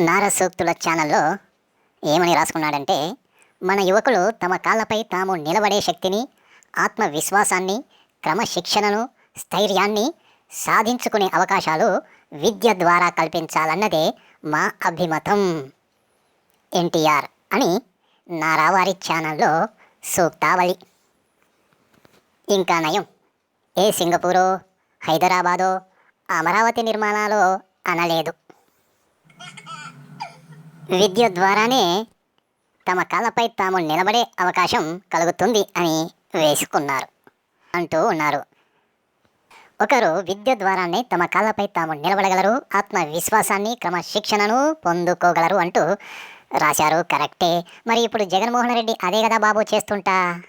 నారసూక్తుల ఛానల్లో ఏమని రాసుకున్నాడంటే మన యువకులు తమ కాళ్ళపై తాము నిలబడే శక్తిని ఆత్మవిశ్వాసాన్ని క్రమశిక్షణను స్థైర్యాన్ని సాధించుకునే అవకాశాలు విద్య ద్వారా కల్పించాలన్నదే మా అభిమతం. ఎన్టీఆర్ అని నారావారి ఛానల్లో సూక్తావళి. ఇంకా నయం. ఏ సింగపూరో హైదరాబాదో అమరావతి నిర్మాణాలో అనలేదు. విద్య ద్వారానే తమ కళ్ళపై తాము నిలబడే అవకాశం కలుగుతుంది అని వేసుకున్నారు అంటూ ఉన్నారు. ఒకరు విద్య ద్వారానే తమ కాళ్ళపై తాము నిలబడగలరు ఆత్మవిశ్వాసాన్ని క్రమశిక్షణను పొందుకోగలరు అంటూ రాశారు. కరెక్టే. మరి ఇప్పుడు జగన్మోహన్ రెడ్డి అదే కదా బాబు చేస్తుంటా?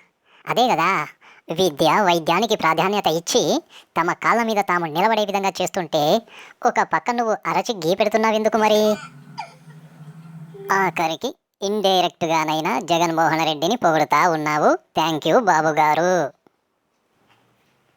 అదే కదా. విద్య వైద్యానికి ప్రాధాన్యత ఇచ్చి తమ కాళ్ళ మీద తాము నిలబడే విధంగా చేస్తుంటే ఒక పక్క నువ్వు అరచి గీ పెడుతున్నావు ఎందుకు మరి? ఆఖరికి ఇండైరెక్ట్గానైనా జగన్మోహన్ రెడ్డిని పొగుడుతా ఉన్నావు. థ్యాంక్ యూ బాబు గారు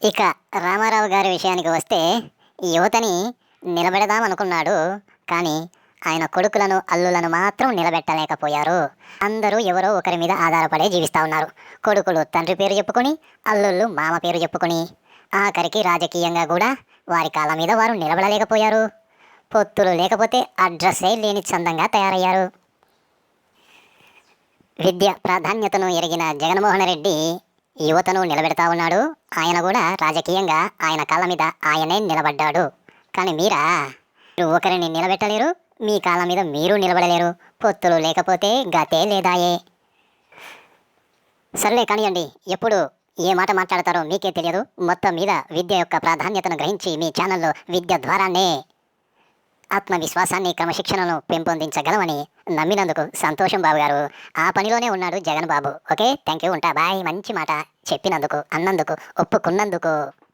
ఇక రామారావు గారి విషయానికి వస్తే యువతని నిలబెడదామనుకున్నాడు కానీ ఆయన కొడుకులను అల్లులను మాత్రం నిలబెట్టలేకపోయారు. అందరూ ఎవరో ఒకరి మీద ఆధారపడే జీవిస్తూ ఉన్నారు. కొడుకులు తండ్రి పేరు చెప్పుకొని అల్లుళ్ళు మామ పేరు చెప్పుకొని. ఆఖరికి రాజకీయంగా కూడా వారి కాళ్ళ మీద వారు నిలబడలేకపోయారు. పొత్తులు లేకపోతే అడ్రస్సే లేని చందంగా తయారయ్యారు. విద్య ప్రాధాన్యతను ఎరిగిన జగన్మోహన్ రెడ్డి యువతను నిలబెడతా ఉన్నాడు. ఆయన కూడా రాజకీయంగా ఆయన కాళ్ళ మీద ఆయనే నిలబడ్డాడు. కానీ మీరా? మీరు ఒకరిని నిలబెట్టలేరు మీ కాళ్ళ మీద మీరు నిలబడలేరు. పొత్తులు లేకపోతే గతే లేదాయే. సర్లే కానివ్వండి ఎప్పుడు ఏ మాట మాట్లాడతారో మీకే తెలియదు. మొత్తం మీద విద్య యొక్క ప్రాధాన్యతను గ్రహించి మీ ఛానల్లో విద్య ద్వారానే ఆత్మవిశ్వాసాన్ని క్రమశిక్షణను పెంపొందించగలమని నమ్మినందుకు సంతోషం బాబు గారు ఆ పనిలోనే ఉన్నాడు Jagan Babu. Okay? Thank you ఉంటా. బాయ్. మంచి మాట చెప్పినందుకు అన్నందుకు ఒప్పుకున్నందుకు.